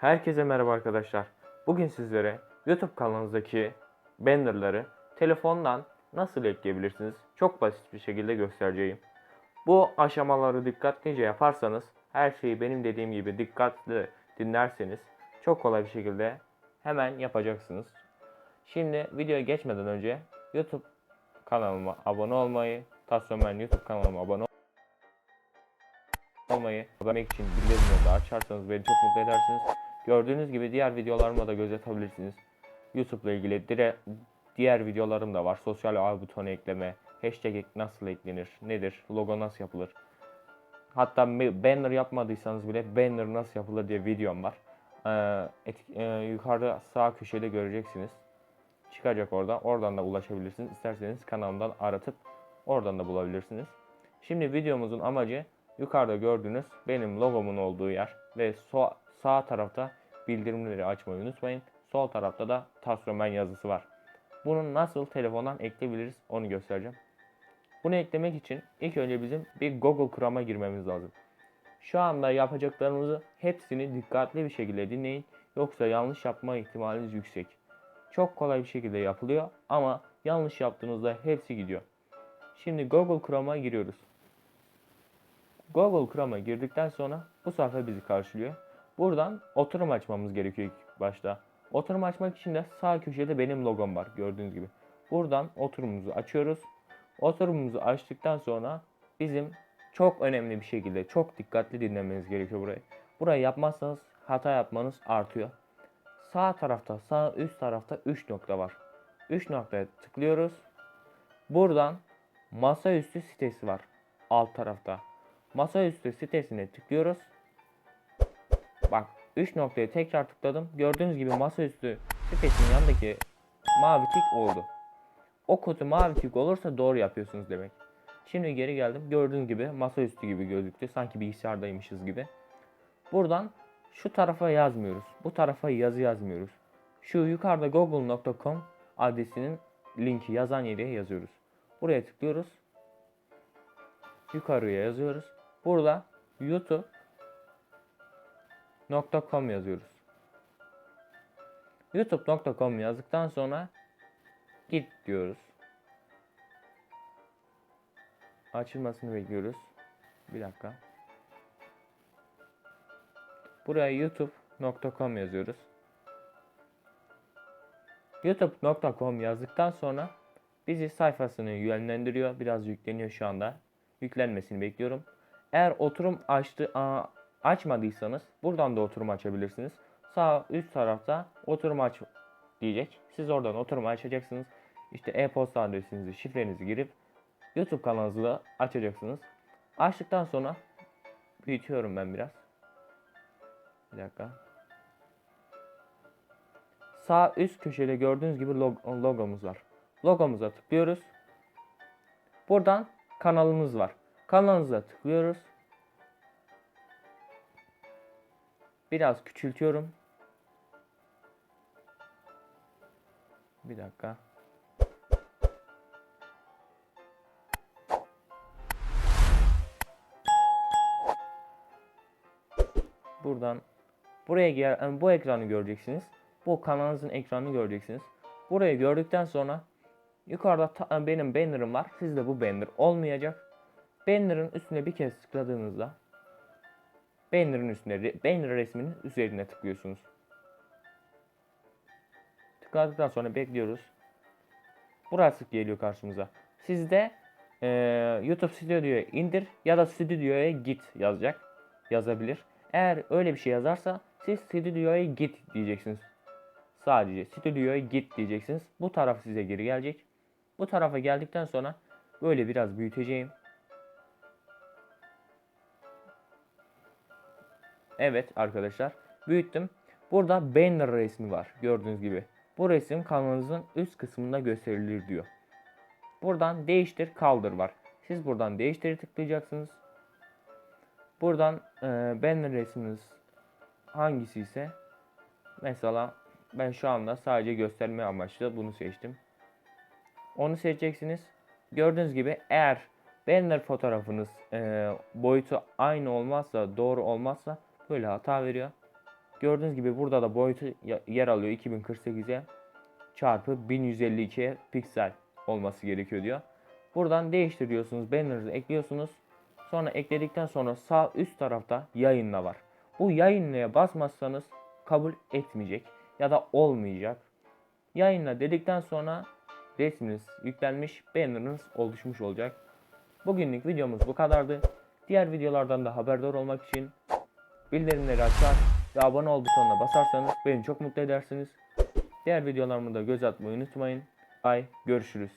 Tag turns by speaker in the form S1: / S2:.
S1: Herkese merhaba arkadaşlar. Bugün sizlere YouTube kanalınızdaki bannerları telefondan nasıl ekleyebilirsiniz? Çok basit bir şekilde göstereceğim. Bu aşamaları dikkatlice yaparsanız, her şeyi benim dediğim gibi dikkatli dinlerseniz çok kolay bir şekilde hemen yapacaksınız. Şimdi videoya geçmeden önce YouTube kanalıma abone olmayı, Tasyomen YouTube kanalıma abone olmayı, abone için bildirimleri açarsanız beni çok mutlu edersiniz. Gördüğünüz gibi diğer videolarıma da göz atabilirsiniz. YouTube ile ilgili dire, diğer videolarım da var. Sosyal ağ butonu ekleme, hashtag nasıl eklenir, nedir, logo nasıl yapılır. Hatta banner yapmadıysanız bile banner nasıl yapılır diye videom var. Ee, et- e, yukarıda sağ köşede göreceksiniz. Çıkacak orada. Oradan da ulaşabilirsiniz. İsterseniz kanalımdan aratıp oradan da bulabilirsiniz. Şimdi videomuzun amacı yukarıda gördüğünüz benim logomun olduğu yer ve so- sağ tarafta bildirimleri açmayı unutmayın. Sol tarafta da Tasromen yazısı var. Bunu nasıl telefondan ekleyebiliriz onu göstereceğim. Bunu eklemek için ilk önce bizim bir Google Chrome'a girmemiz lazım. Şu anda yapacaklarımızı hepsini dikkatli bir şekilde dinleyin. Yoksa yanlış yapma ihtimaliniz yüksek. Çok kolay bir şekilde yapılıyor ama yanlış yaptığınızda hepsi gidiyor. Şimdi Google Chrome'a giriyoruz. Google Chrome'a girdikten sonra bu sayfa bizi karşılıyor. Buradan oturum açmamız gerekiyor ilk başta. Oturum açmak için de sağ köşede benim logom var gördüğünüz gibi. Buradan oturumumuzu açıyoruz. Oturumumuzu açtıktan sonra bizim çok önemli bir şekilde çok dikkatli dinlemeniz gerekiyor burayı. Burayı yapmazsanız hata yapmanız artıyor. Sağ tarafta sağ üst tarafta 3 nokta var. 3 noktaya tıklıyoruz. Buradan masaüstü sitesi var alt tarafta. Masaüstü sitesine tıklıyoruz. Bak 3 noktaya tekrar tıkladım. Gördüğünüz gibi masaüstü sitesinin yanındaki mavi tik oldu. O kutu mavi tik olursa doğru yapıyorsunuz demek. Şimdi geri geldim. Gördüğünüz gibi masaüstü gibi gözüktü. Sanki bilgisayardaymışız gibi. Buradan şu tarafa yazmıyoruz. Bu tarafa yazı yazmıyoruz. Şu yukarıda google.com adresinin linki yazan yere yazıyoruz. Buraya tıklıyoruz. Yukarıya yazıyoruz. Burada youtube.com yazıyoruz. youtube.com yazdıktan sonra git diyoruz. Açılmasını bekliyoruz. Bir dakika. Buraya youtube.com yazıyoruz. youtube.com yazdıktan sonra bizi sayfasını yönlendiriyor. Biraz yükleniyor şu anda. Yüklenmesini bekliyorum. Eğer oturum açtı aa, açmadıysanız buradan da oturum açabilirsiniz. Sağ üst tarafta oturum aç diyecek. Siz oradan oturum açacaksınız. İşte e-posta adresinizi, şifrenizi girip YouTube kanalınızı da açacaksınız. Açtıktan sonra büyütüyorum ben biraz. Bir dakika. Sağ üst köşede gördüğünüz gibi log- logomuz var. Logomuza tıklıyoruz. Buradan kanalımız var. Kanalımıza tıklıyoruz. Biraz küçültüyorum. Bir dakika. Buradan buraya gel bu ekranı göreceksiniz. Bu kanalınızın ekranını göreceksiniz. Burayı gördükten sonra yukarıda benim banner'ım var. Sizde bu banner olmayacak. Banner'ın üstüne bir kez tıkladığınızda banner'ın üstüne re- banner resminin üzerine tıklıyorsunuz. Tıkladıktan sonra bekliyoruz. Burası geliyor karşımıza. Sizde eee, YouTube Studio'ya indir ya da Studio'ya git yazacak. Yazabilir. Eğer öyle bir şey yazarsa siz Studio'ya git diyeceksiniz. Sadece Studio'ya git diyeceksiniz. Bu taraf size geri gelecek. Bu tarafa geldikten sonra böyle biraz büyüteceğim. Evet arkadaşlar büyüttüm. Burada banner resmi var gördüğünüz gibi. Bu resim kanalınızın üst kısmında gösterilir diyor. Buradan değiştir kaldır var. Siz buradan değiştir tıklayacaksınız. Buradan e, banner resminiz hangisi ise mesela ben şu anda sadece gösterme amaçlı bunu seçtim. Onu seçeceksiniz. Gördüğünüz gibi eğer banner fotoğrafınız e, boyutu aynı olmazsa doğru olmazsa böyle hata veriyor. Gördüğünüz gibi burada da boyutu yer alıyor 2048'e çarpı 1152 piksel olması gerekiyor diyor. Buradan değiştiriyorsunuz. Banner'ı ekliyorsunuz. Sonra ekledikten sonra sağ üst tarafta yayınla var. Bu yayınlaya basmazsanız kabul etmeyecek ya da olmayacak. Yayınla dedikten sonra resminiz yüklenmiş, banner'ınız oluşmuş olacak. Bugünlük videomuz bu kadardı. Diğer videolardan da haberdar olmak için bildirimleri açar ve abone ol butonuna basarsanız beni çok mutlu edersiniz. Diğer videolarımı da göz atmayı unutmayın. Ay görüşürüz.